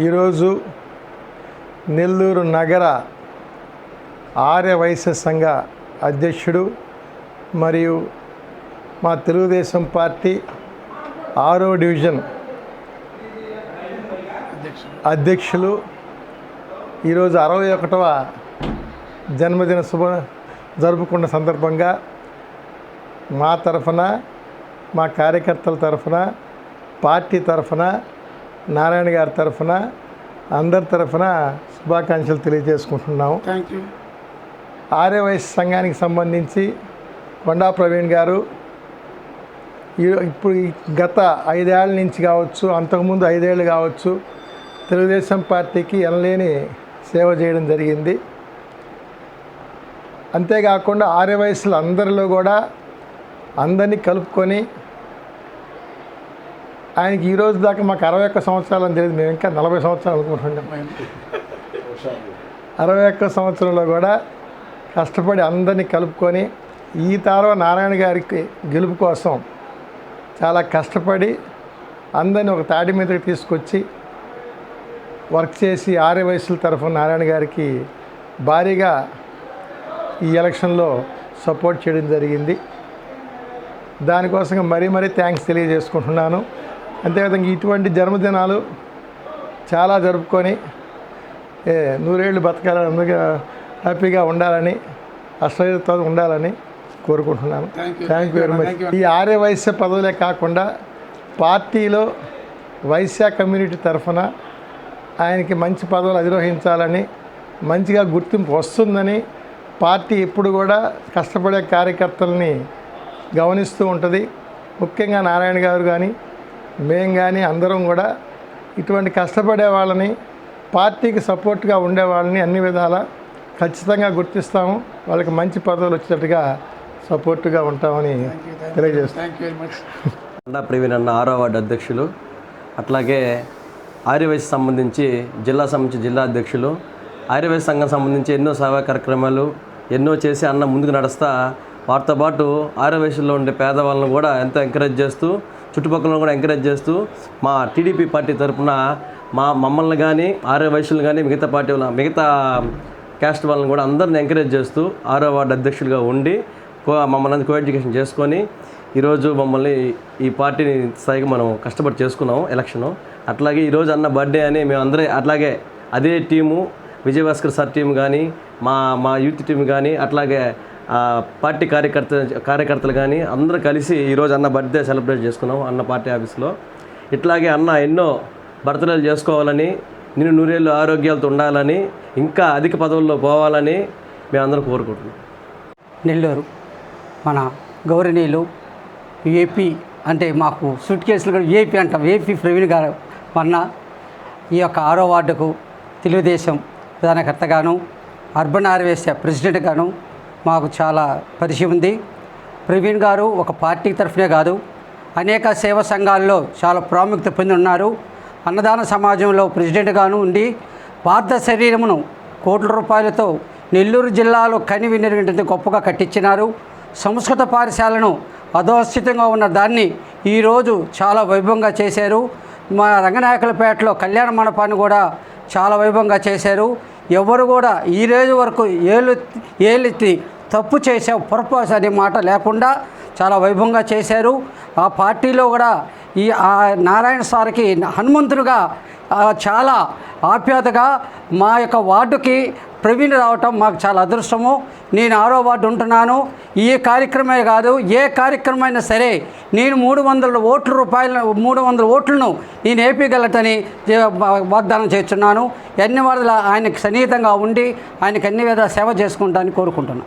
ఈరోజు నెల్లూరు నగర ఆర్య వైశ్య సంఘ అధ్యక్షుడు మరియు మా తెలుగుదేశం పార్టీ ఆరో డివిజన్ అధ్యక్షులు ఈరోజు అరవై ఒకటవ జన్మదిన శుభ జరుపుకున్న సందర్భంగా మా తరఫున మా కార్యకర్తల తరఫున పార్టీ తరఫున నారాయణ గారి తరఫున అందరి తరఫున శుభాకాంక్షలు తెలియజేసుకుంటున్నాము. ఆర్యవైశ్య సంఘానికి సంబంధించి కొండా ప్రవీణ్ గారు ఇప్పుడు గత ఐదేళ్ళ నుంచి కావచ్చు అంతకుముందు ఐదేళ్ళు కావచ్చు తెలుగుదేశం పార్టీకి ఎనలేని సేవ చేయడం జరిగింది. అంతేకాకుండా ఆర్యవయసులు అందరిలో కూడా అందరినీ కలుపుకొని ఆయనకి ఈ రోజు దాకా మాకు అరవై ఒక్క సంవత్సరాలు అని తెలియదు. మేము ఇంకా నలభై సంవత్సరాలు అనుకుంటున్నాం. అరవై ఒక్క సంవత్సరంలో కూడా కష్టపడి అందరినీ కలుపుకొని ఈ తారవ నారాయణ గారికి గెలుపు కోసం చాలా కష్టపడి అందరిని ఒక తాటి మీదకి తీసుకొచ్చి వర్క్ చేసి ఆర్య వయసుల తరఫున నారాయణ గారికి భారీగా ఈ ఎలక్షన్లో సపోర్ట్ చేయడం జరిగింది. దానికోసం మరీ మరీ థ్యాంక్స్ తెలియజేసుకుంటున్నాను. అంతేవిధంగా ఇటువంటి జన్మదినాలు చాలా జరుపుకొని ఏ నూరేళ్ళు బతకాలని అందుకే హ్యాపీగా ఉండాలని అశ్రయతో ఉండాలని కోరుకుంటున్నాను. Thank you very much. ఈ ఆర్య వైశ్య పదవులే కాకుండా పార్టీలో వైశ్య కమ్యూనిటీ తరఫున ఆయనకి మంచి పదవులు అధిరోహించాలని మంచిగా గుర్తింపు వస్తుందని పార్టీ ఎప్పుడు కూడా కష్టపడే కార్యకర్తల్ని గమనిస్తూ ఉంటుంది ముఖ్యంగా నారాయణ గారు కానీ మేం కానీ అందరం కూడా ఇటువంటి కష్టపడే వాళ్ళని పార్టీకి సపోర్ట్గా ఉండే వాళ్ళని అన్ని విధాలా ఖచ్చితంగా గుర్తిస్తాము. వాళ్ళకి మంచి పదవులు వచ్చేటట్టుగా సపోర్ట్గా ఉంటామని తెలియజేస్తాం ప్రవీణ్ అన్న ఆరో వార్డు అధ్యక్షులు అట్లాగే ఆర్యవైశ్య సంబంధించి జిల్లా సంబంధించి జిల్లా అధ్యక్షులు ఆర్యవైశ్య సంఘం సంబంధించి ఎన్నో సేవా కార్యక్రమాలు ఎన్నో చేసి అన్న ముందుకు నడుస్తా వారితో పాటు ఆర్యవైశ్యుల్లో ఉండే పేదవాళ్ళను కూడా ఎంతో ఎంకరేజ్ చేస్తూ చుట్టుపక్కల కూడా ఎంకరేజ్ చేస్తూ మా టీడీపీ పార్టీ తరఫున మా మమ్మల్ని కానీ ఆర్యవైశ్యులు కానీ మిగతా పార్టీ వాళ్ళ మిగతా క్యాస్ట్ వాళ్ళని కూడా అందరిని ఎంకరేజ్ చేస్తూ ఆరో వార్డు అధ్యక్షులుగా ఉండి కో మమ్మల్ని కో ఎడ్యుకేషన్ చేసుకొని ఈరోజు మమ్మల్ని ఈ పార్టీని స్థాయికి మనం కష్టపడి చేసుకున్నాం ఎలక్షను అట్లాగే ఈరోజు అన్న బర్త్డే అని మేము అందరే అట్లాగే అదే టీము విజయభాస్కర్ సార్ టీం కానీ మా మా యూత్ టీం కానీ అట్లాగే పార్టీ కార్యకర్త కార్యకర్తలు కానీ అందరూ కలిసి ఈరోజు అన్న బర్త్డే సెలబ్రేట్ చేసుకున్నాం అన్న పార్టీ ఆఫీస్లో. ఇట్లాగే అన్న ఎన్నో బర్త్డేలు చేసుకోవాలని నేను నూరేళ్ళు ఆరోగ్యాలతో ఉండాలని ఇంకా అధిక పదవుల్లో పోవాలని మేమందరం కోరుకుంటున్నాం. నెల్లూరు మన గౌరవనీయులు ఏపీ అంటే మాకు సూట్ కేసులు కూడా ఏపీ అంటాం ఏపీ ప్రవీణ్ గారు మొన్న ఈ యొక్క ఆరో వార్డుకు తెలుగుదేశం ప్రధానకర్తగాను అర్బన్ ఆర్వేస్య ప్రెసిడెంట్గాను మాకు చాలా పరిచయం ఉంది. ప్రవీణ్ గారు ఒక పార్టీ తరఫునే కాదు అనేక సేవా సంఘాల్లో చాలా ప్రాముఖ్యత పొంది ఉన్నారు. అన్నదాన సమాజంలో ప్రెసిడెంట్గాను ఉండి పార్థ శరీరమును కోట్ల రూపాయలతో నెల్లూరు జిల్లాలో కని గొప్పగా కట్టించినారు. సంస్కృత పాఠశాలను అధోస్థితంగా ఉన్న దాన్ని ఈరోజు చాలా వైభవంగా చేశారు. మా రంగనాయకులపేటలో కళ్యాణ మండపాన్ని కూడా చాలా వైభవంగా చేశారు. ఎవరు కూడా ఈ రోజు వరకు ఏలు ఏలెత్తి తప్పు చేసావు పొరపాటు అనే మాట లేకుండా చాలా వైభవంగా చేశారు. ఆ పార్టీలో కూడా ఈ నారాయణ సార్కి హనుమంతుడుగా చాలా ఆప్యాతగా మా యొక్క వార్డుకి ప్రవీణ్ రావటం మాకు చాలా అదృష్టము. నేను ఆరో వార్డు ఉంటున్నాను. ఈ కార్యక్రమే కాదు ఏ కార్యక్రమైనా సరే నేను మూడు వందల ఓట్ల రూపాయల మూడు వందల ఓట్లను నేను ఏపీగలటని వాగ్దానం చేస్తున్నాను. ఎన్ని వరదల ఆయనకు సన్నిహితంగా ఉండి ఆయనకు అన్ని విధాల సేవ చేసుకుంటానని కోరుకుంటున్నాను.